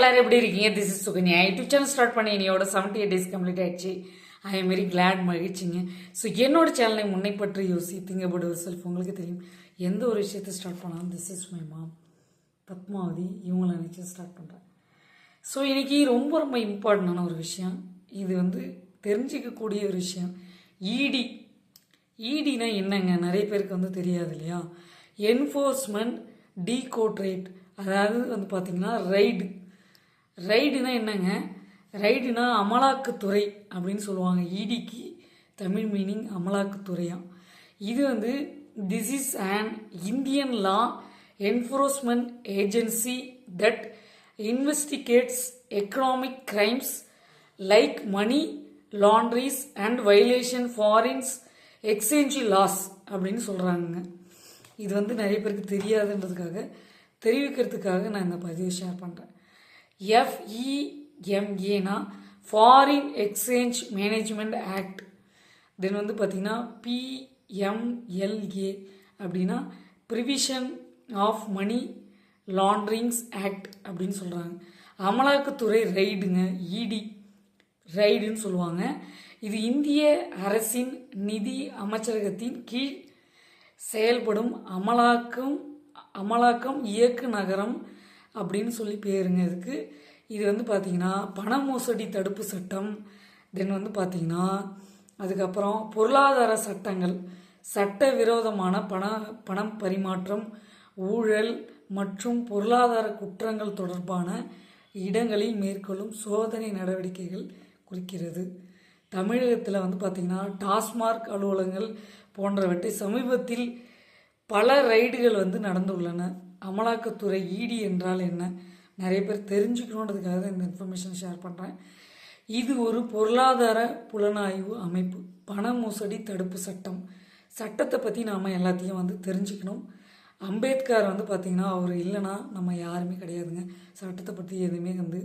எல்லாரும் எப்படி இருக்கீங்க? This is Sukanya. YouTube channel start பண்ணி என்னையோட செவன்டி எயிட் டேஸ் கம்ப்ளீட் ஆயிடுச்சு. ஐ எம் வெரி கிளாட் மகிழ்ச்சிங்க. ஸோ என்னோட சேனலை முன்னை பற்றி யோசி திங்க அபவுட் செல்ஃப் உங்களுக்கு தெரியும். எந்த ஒரு விஷயத்தை ஸ்டார்ட் பண்ணாலும் this is my mom Padmavathi இவங்களை நினச்சி ஸ்டார்ட் பண்ணுறேன் ஸோ இன்றைக்கி ரொம்ப ரொம்ப இம்பார்ட்டண்டான ஒரு விஷயம். இது வந்து தெரிஞ்சிக்கக்கூடிய ஒரு விஷயம். இடி இடினா என்னங்க? நிறைய பேருக்கு வந்து தெரியாது இல்லையா? என்ஃபோர்ஸ்மெண்ட் டீகோட்ரேட் அதாவது வந்து பார்த்திங்கன்னா ரைடு ரைடுனா என்னங்க? ரைடுனா அமலாக்கத்துறை அப்படின்னு சொல்லுவாங்க. இடிக்கு தமிழ் மீனிங் அமலாக்கத்துறையாம் இது வந்து this is and Indian law enforcement agency that investigates economic crimes like money laundries and violation foreigns exchange laws அப்படின்னு சொல்கிறாங்க இது வந்து நிறைய பேருக்கு தெரியாதுன்றதுக்காக தெரிவிக்கிறதுக்காக நான் இந்த பதிவை ஷேர் பண்ணுறேன் எஃப்இஎம்ஏனா foreign exchange management act then வந்து பார்த்திங்கன்னா பிஎம்எல்ஏ அப்படின்னா prevention of money launderings act அப்படின்னு சொல்கிறாங்க அமலாக்கத்துறை ரைடுங்க இடி ரைடுன்னு சொல்லுவாங்க. இது இந்திய அரசின் நிதி அமைச்சரகத்தின் கீழ் செயல்படும் அமலாக்கம் அமலாக்கம் இயக்கு நகரம் அப்படின்னு சொல்லி பேருங்க இதுக்கு. இது வந்து பார்த்திங்கன்னா பண மோசடி தடுப்பு சட்டம். தென் வந்து பார்த்திங்கன்னா அதுக்கப்புறம் பொருளாதார சட்டங்கள். சட்ட விரோதமான பண பணம் பரிமாற்றம் ஊழல் மற்றும் பொருளாதார குற்றங்கள் தொடர்பான இடங்களில் மேற்கொள்ளும் சோதனை நடவடிக்கைகள் குறிக்கிறது. தமிழகத்தில் வந்து பார்த்திங்கன்னா டாஸ்மார்க் அலுவலகங்கள் போன்றவற்றை சமீபத்தில் பல ரைடுகள் வந்து நடந்துள்ளன. அமலாக்கத்துறை இடி என்றால் என்ன? நிறைய பேர் தெரிஞ்சுக்கணுன்றதுக்காக தான் இந்த இன்ஃபர்மேஷன் ஷேர் பண்ணுறேன் இது ஒரு பொருளாதார புலனாய்வு அமைப்பு. பண மோசடி தடுப்பு சட்டம். சட்டத்தை பற்றி நாம் எல்லாத்தையும் வந்து தெரிஞ்சுக்கணும். அம்பேத்கர் வந்து பார்த்திங்கன்னா அவர் இல்லைன்னா நம்ம யாருமே கிடையாதுங்க. சட்டத்தை பற்றி எதுவுமே வந்து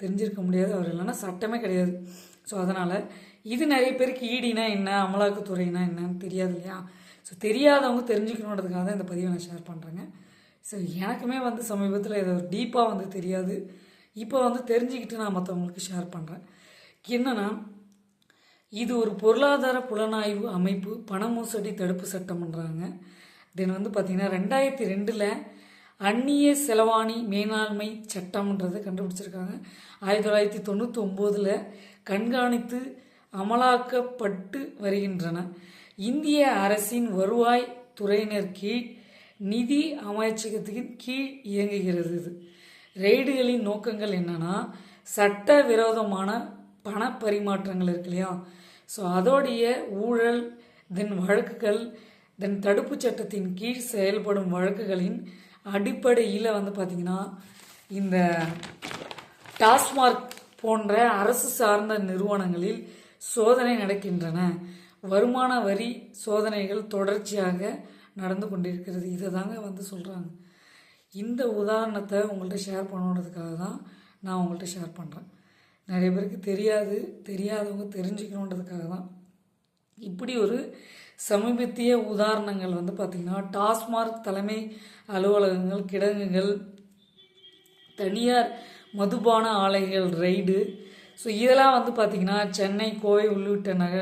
தெரிஞ்சிருக்க முடியாது. அவர் இல்லைன்னா சட்டமே கிடையாது. ஸோ அதனால் இது நிறைய பேருக்கு ஈடினா என்ன? அமலாக்கத்துறைனா என்னன்னு தெரியாது இல்லையா? ஸோ தெரியாதவங்க தெரிஞ்சுக்கணுன்றதுக்காக தான் இந்த பதிவை நான் ஷேர் பண்ணுறேங்க ஸோ எனக்குமே வந்து சமீபத்தில் இதை ஒரு டீப்பாக வந்து தெரியாது. இப்போ வந்து தெரிஞ்சுக்கிட்டு நான் மற்றவங்களுக்கு ஷேர் பண்ணுறேன் என்னென்னா இது ஒரு பொருளாதார புலனாய்வு அமைப்பு பண மோசடி தடுப்பு சட்டம்ன்றாங்க. தென் வந்து பார்த்திங்கன்னா ரெண்டாயிரத்தி ரெண்டில் அந்நிய செலவாணி மேலாண்மை சட்டம்ன்றதை கண்டுபிடிச்சிருக்காங்க. ஆயிரத்தி தொள்ளாயிரத்தி தொண்ணூற்றி ஒம்போதில் கண்காணித்து அமலாக்கப்பட்டு வருகின்றன. இந்திய அரசின் வருவாய் துறையினர் கீழ் நிதி அமைச்சகத்தின் கீழ் இயங்குகிறது இது. ரெய்டுகளின் நோக்கங்கள் என்னன்னா சட்ட விரோதமான பண பரிமாற்றங்கள் இருக்கு இல்லையா? ஸோ அதோடைய ஊழல் தென் வழக்குகள் தென் தடுப்பு சட்டத்தின் கீழ் செயல்படும் வழக்குகளின் அடிப்படையில் வந்து பார்த்திங்கன்னா இந்த டாஸ்மார்க் போன்ற அரசு சார்ந்த நிறுவனங்களில் சோதனை நடக்கின்றன. வருமான வரி சோதனைகள் தொடர்ச்சியாக நடந்து கொண்டிருக்கிறது. இதை தாங்க வந்து சொல்கிறாங்க இந்த உதாரணத்தை உங்கள்கிட்ட ஷேர் பண்ணணுன்றதுக்காக தான் நான் உங்கள்கிட்ட ஷேர் பண்ணுறேன் நிறைய பேருக்கு தெரியாது. தெரியாதவங்க தெரிஞ்சுக்கணுன்றதுக்காக தான். இப்படி ஒரு சமீபத்திய உதாரணங்கள் வந்து பார்த்திங்கன்னா டாஸ்மார்க் தலைமை அலுவலகங்கள் கிடங்குகள் தனியார் மதுபான ஆலைகள் ரைடு ஸோ இதெல்லாம் வந்து பார்த்திங்கன்னா சென்னை கோவை உள்ளிட்ட நக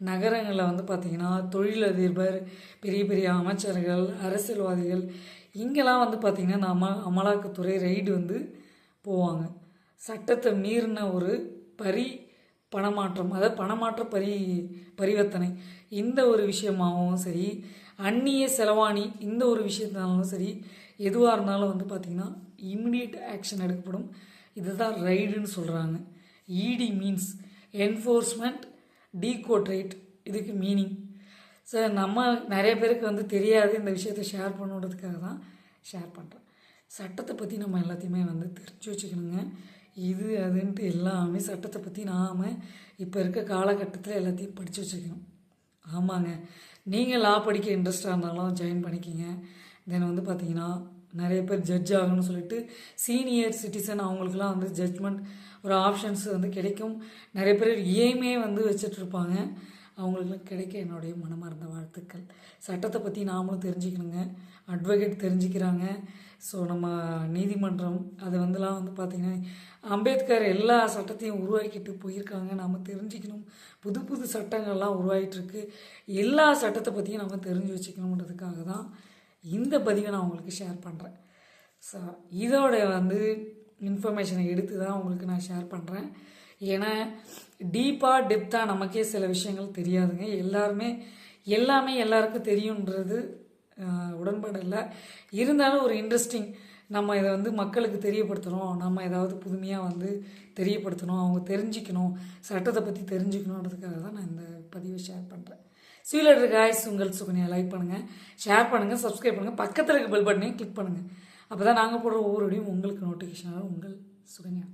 நகரங்களில் வந்து பார்த்திங்கன்னா தொழிலதிபர் பெரிய பெரிய அமைச்சர்கள் அரசியல்வாதிகள் இங்கெல்லாம் வந்து பார்த்திங்கன்னா நம்ம அமலாக்கத்துறை ரைடு வந்து போவாங்க. சட்டத்தை மீறின ஒரு பரி பணமாற்றம் அதாவது பணமாற்ற பரி பரிவர்த்தனை. இந்த ஒரு விஷயமாகவும் சரி அந்நிய செலவாணி இந்த ஒரு விஷயத்தினாலும் சரி எதுவாக இருந்தாலும் வந்து பார்த்திங்கன்னா இம்மிடியட் ஆக்ஷன் எடுக்கப்படும். இதுதான் ரைடுன்னு சொல்கிறாங்க இடி மீன்ஸ் என்ஃபோர்ஸ்மெண்ட் டீகோட்ரேட் இதுக்கு மீனிங் ஸோ நம்ம நிறைய பேருக்கு வந்து தெரியாது இந்த விஷயத்தை ஷேர் பண்ணுறதுக்காக தான் ஷேர் பண்ணுறேன் சட்டத்தை பற்றி நம்ம எல்லாத்தையுமே வந்து தெரிஞ்சு வச்சுக்கணுங்க. இது அதுன்ட்டு எல்லாமே சட்டத்தை பற்றி நாம் இப்போ இருக்க காலகட்டத்தில் எல்லாத்தையும் படித்து வச்சுக்கணும். ஆமாங்க. நீங்கள் லா படிக்க இன்ட்ரெஸ்டாக இருந்தாலும் ஜாயின் பண்ணிக்கிங்க. தென் வந்து பார்த்தீங்கன்னா நிறைய பேர் ஜட்ஜ் ஆகணும்னு சொல்லிட்டு சீனியர் சிட்டிசன் அவங்களுக்குலாம் வந்து ஜட்ஜ்மெண்ட் ஒரு ஆப்ஷன்ஸ் வந்து கிடைக்கும். நிறைய பேர் ஏமே வந்து வச்சிட்ருப்பாங்க அவங்களுக்குலாம் கிடைக்க என்னுடைய மனமார்ந்த வாழ்த்துக்கள். சட்டத்தை பற்றி நாமளும் தெரிஞ்சுக்கணுங்க. அட்வொகேட் தெரிஞ்சுக்கிறாங்க. ஸோ நம்ம நீதிமன்றம் அது வந்துலாம் வந்து பார்த்திங்கன்னா அம்பேத்கர் எல்லா சட்டத்தையும் உருவாக்கிட்டு போயிருக்காங்க. நம்ம தெரிஞ்சுக்கணும். புது புது சட்டங்கள்லாம் உருவாகிட்டு இருக்கு எல்லா சட்டத்தை பற்றியும் நம்ம தெரிஞ்சு வச்சுக்கணுன்றதுக்காக தான் இந்த பதிவை நான் உங்களுக்கு ஷேர் பண்ணுறேன் ஸோ இதோட வந்து இன்ஃபர்மேஷனை எடுத்து தான் உங்களுக்கு நான் ஷேர் பண்ணுறேன் ஏன்னா டீப்பாக டெப்த்தாக நமக்கே சில விஷயங்கள் தெரியாதுங்க. எல்லாருமே எல்லாமே எல்லாருக்கும் தெரியுன்றது உடன்பாடு இல்லை. இருந்தாலும் ஒரு இன்ட்ரெஸ்டிங் நம்ம இதை வந்து மக்களுக்கு தெரியப்படுத்தணும் நம்ம ஏதாவது புதுமையாக வந்து தெரியப்படுத்தணும். அவங்க தெரிஞ்சுக்கணும். சட்டத்தை பற்றி தெரிஞ்சுக்கணுன்றதுக்காக தான் நான் இந்த பதிவை ஷேர் பண்ணுறேன் சீலர் காய்ஸ் உங்கள் சுகன்யா லைக் பண்ணுங்கள் ஷேர் பண்ணுங்கள் சப்ஸ்கிரைப் பண்ணுங்கள் பக்கத்தில் இருக்க பெல் பட்டனையும் கிளிக் பண்ணுங்கள் அப்போ தான் நாங்கள் போடுற ஒவ்வொரு வீடியோவும் உங்களுக்கு நோட்டிஃபிகேஷன் உங்கள் சுகன்யா.